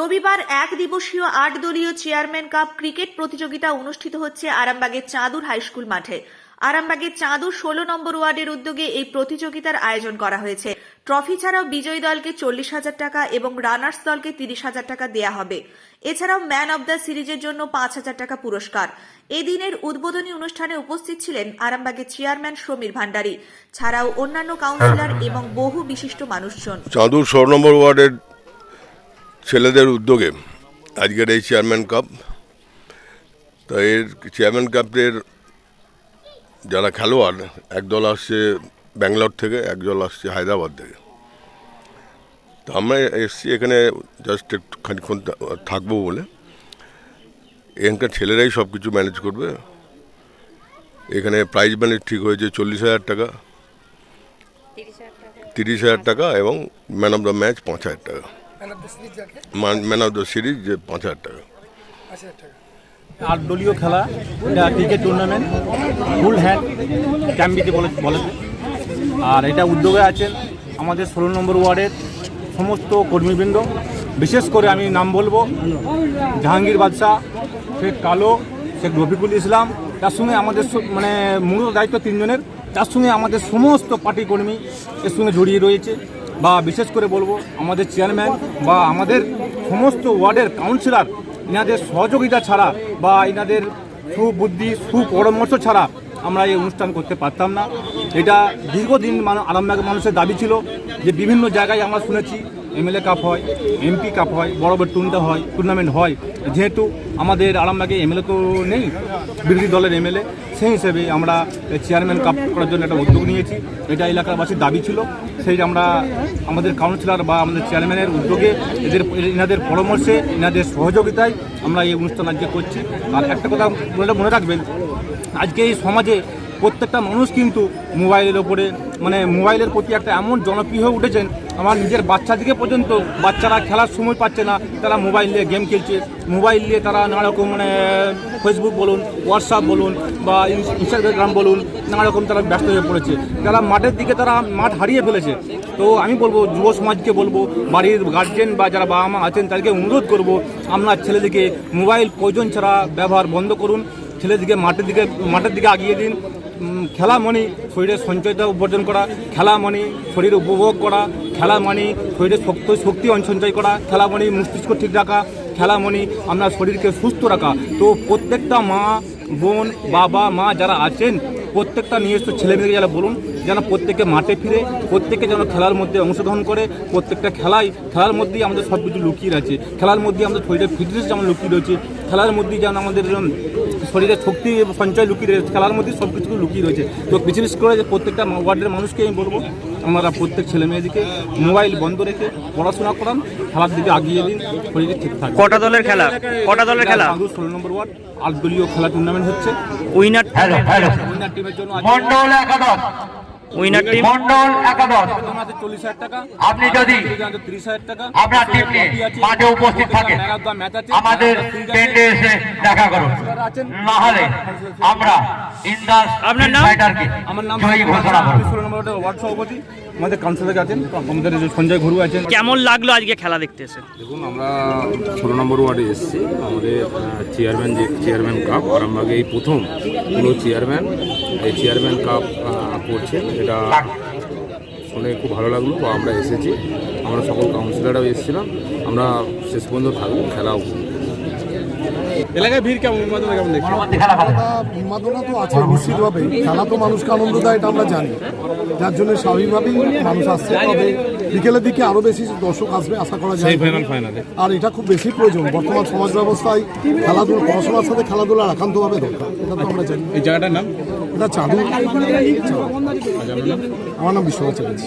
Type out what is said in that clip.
রবিবার এক দিবসীয় আট দলীয় চেয়ারম্যান কাপ ক্রিকেট প্রতিযোগিতা অনুষ্ঠিত হচ্ছে আরামবাগের চাঁদুর হাইস্কুল মাঠে। আরামবাগের চাঁদুর ষোলো নম্বর ওয়ার্ডের উদ্যোগে এই প্রতিযোগিতার আয়োজন করা হয়েছে। ট্রফি ছাড়াও বিজয়ী দলকে চল্লিশ হাজার টাকা এবং রানার্স দলকে তিরিশ হাজার টাকা দেয়া হবে। এছাড়াও ম্যান অব দ্য সিরিজের জন্য পাঁচ হাজার টাকা পুরস্কার। এদিনের উদ্বোধনী অনুষ্ঠানে উপস্থিত ছিলেন আরামবাগের চেয়ারম্যান সমীর ভান্ডারী। ছাড়াও অন্যান্য কাউন্সিলর এবং বহু বিশিষ্ট মানুষজন। চাঁদুর ষোলো নম্বর ওয়ার্ডের ছেলেদের উদ্যোগে আজকের এই চেয়ারম্যান কাপ তো এর চেয়ারম্যান কাপের যারা খেলোয়াড় একদল আসছে ব্যাঙ্গালোর থেকে একদল আসছে হায়দ্রাবাদ থেকে। তো আমরা এসছি এখানে জাস্ট একটু খানিক্ষণ থাকব বলে। এখানকার ছেলেরাই সব কিছু ম্যানেজ করবে। এখানে প্রাইজ মানি ঠিক হয়েছে চল্লিশ হাজার টাকা। তিরিশ হাজার টাকা। এবং ম্যান অফ দ্য ম্যাচ পাঁচ হাজার টাকা। ম্যান অফ দ্য সিরিজ যে পাঁচ হাজার টাকা। আট দলীয় খেলা এটা ক্রিকেট টুর্নামেন্ট ফুল হ্যান্ড ক্যাম্বিতে বলে বলে আর এটা উদ্যোগে আছেন আমাদের ষোলো নম্বর ওয়ার্ডের সমস্ত কর্মীবৃন্দ। বিশেষ করে আমি নাম বলব জাহাঙ্গীর বাদশাহ শেখ কালো শেখ রফিকুল ইসলাম তার সঙ্গে আমাদের মানে মূল দায়িত্ব তিনজনের। তার সঙ্গে আমাদের সমস্ত পার্টি কর্মী এর সঙ্গে জড়িয়ে রয়েছে। বা বিশেষ করে বলব আমাদের চেয়ারম্যান বা আমাদের সমস্ত ওয়ার্ডের কাউন্সিলর ইনাদের সহযোগিতা ছাড়া বা ইনাদের সুবুদ্ধি, সুপরামর্শ ছাড়া আমরা এই অনুষ্ঠান করতে পারতাম না। এটা দীর্ঘদিন মানুষ আরামবাগের মানুষের দাবি ছিল যে বিভিন্ন জায়গায় আমরা শুনেছি এমএলএ কাপ হয় এমপি কাপ হয়, বড় বড় টুর্নামেন্ট হয় টুর্নামেন্ট হয়। যেহেতু আমাদের আরামবাগে এমএলএ তো নেই, বিরোধী দলের এমএলএ সেই হিসেবে আমরা চেয়ারম্যান কাপ করার জন্য একটা উদ্যোগ নিয়েছি। এটা এলাকাবাসীর দাবি ছিল। সেই আমরা আমাদের কাউন্সিলর বা আমাদের চেয়ারম্যানের উদ্যোগে এদের, এনাদের পরামর্শে, এনাদের সহযোগিতায় আমরা এই অনুষ্ঠান আজকে করছি। আর একটা কথা মনে- মনে রাখবেন, আজকে এই সমাজে প্রত্যেকটা মানুষ কিন্তু মোবাইলের ওপরে মানে মোবাইলের প্রতি একটা এমন জনপ্রিয় হয়ে উঠেছেন আমার নিজের বাচ্চা দিকে পর্যন্ত বাচ্চারা খেলার সময় পাচ্ছে না। তারা মোবাইল নিয়ে গেম খেলছে। মোবাইল নিয়ে তারা নানা রকম মানে ফেসবুক বলুন হোয়াটসঅ্যাপ বলুন বা ইনস্টাগ্রাম বলুন, নানা রকম তারা ব্যস্ত হয়ে পড়েছে। তারা মাঠের দিকে তারা মাঠ হারিয়ে ফেলেছে। তো আমি বলব, যুব সমাজকে বলব, বাড়ির গার্জেন বা যারা বাবা মা আছেন, তাদেরকে অনুরোধ করব, আপনার ছেলেদিকে মোবাইল প্রয়োজন ছাড়া ব্যবহার বন্ধ করুন। ছেলেদিকে মাঠের দিকে মাঠের দিকে আগিয়ে দিন। খেলা মানে শরীরের সঞ্চয়তা উপার্জন করা খেলা মানে শরীর উপভোগ করা খেলা মানে শরীরের শক্তি শক্তি সঞ্চয় করা খেলা মানে মস্তিষ্ক ঠিক রাখা খেলা মানে আপনার শরীরকে সুস্থ রাখা। তো প্রত্যেকটা মা, বোন, বাবা, মা যারা আছেন, প্রত্যেকটা নিজস্ব ছেলেমেয়েকে যারা বলুন, যেন প্রত্যেকে মাঠে ফিরে প্রত্যেকে যেন খেলার মধ্যে অংশগ্রহণ করে, প্রত্যেকটা খেলাই, খেলার মধ্যেই আমাদের সব কিছু লুকিয়ে আছে খেলার মধ্যে আমাদের শরীরের ফিটনেস যেমন লুকিয়ে রয়েছে, খেলার মধ্যেই যেন আমাদের শরীরে শক্তি এবং সঞ্চয় লুকিয়ে রয়েছে খেলার মধ্যে সব কিছু লুকিয়ে রয়েছে। তো বিশেষ করে যে প্রত্যেকটা ওয়ার্ডের মানুষকে আমি বলব আমরা প্রত্যেক ছেলে মেয়েদিকে মোবাইল বন্ধ রেখে পড়াশোনা করান খেলার দিকে আগিয়ে দিন শরীরে ঠিক থাকে কটা দলের খেলা? কটা দলের খেলা? ষোলো নম্বর ওয়ার্ড আট দলীয় খেলা টুর্নামেন্ট হচ্ছে। উইনার উইনার টিমের জন্য মন্ডল একাদশ। Winner team. মন্ডল একাদশ। চল্লিশ হাজার টাকা আপনি যদি ত্রিশ হাজার টাকা আপনার টিম নিয়ে মাঠে উপস্থিত থাকেন আমাদের টেন্টে এসে দেখা করুন। না হলে আমরা ইন্দাস আপনার নাম? আমার নাম জয়ী ঘোষণা করব। ষোলো নম্বর ওয়ার্ড সভাপতি। আমাদের কাউন্সিলর আছেন আমাদের সঞ্জয় ঘরু আছেন। কেমন লাগল আজকে খেলা দেখতে এসে? দেখুন আমরা ষোলো নম্বর ওয়ার্ডে এসেছি। আমাদের চেয়ারম্যান যে চেয়ারম্যান কাপ আরামবাগে এই প্রথম পুরো চেয়ারম্যান এই চেয়ারম্যান কাপ আহ, করছে। এটা শুনে খুব ভালো লাগল তো আমরা এসেছি। আমরা সকল কাউন্সিলররাও এসেছিলাম। আমরা শেষ পর্যন্ত থাকব খেলা এলাকায় ভিড় কেমন? উন্মাদনা কেমন উন্মাদনা তো আছে নিশ্চিতভাবে। খেলা তো মানুষকে আনন্দ দেয় এটা আমরা জানি। যার জন্য স্বাভাবিকভাবেই মানুষ আসছে। তবে বিকেলের দিকে আরও বেশি দর্শক আসবে আশা করা যায়। ফাইনাল ফাইনালে আর এটা খুব বেশি প্রয়োজন। বর্তমান সমাজ ব্যবস্থায় খেলাধুলা পড়াশোনার সাথে খেলাধুলার একান্তভাবে দরকার। এটা তো আমরা জানি। এই জায়গাটার নাম? এটা চাঁদু আমার নাম বিশ্বনাথ চ্যাটার্জি।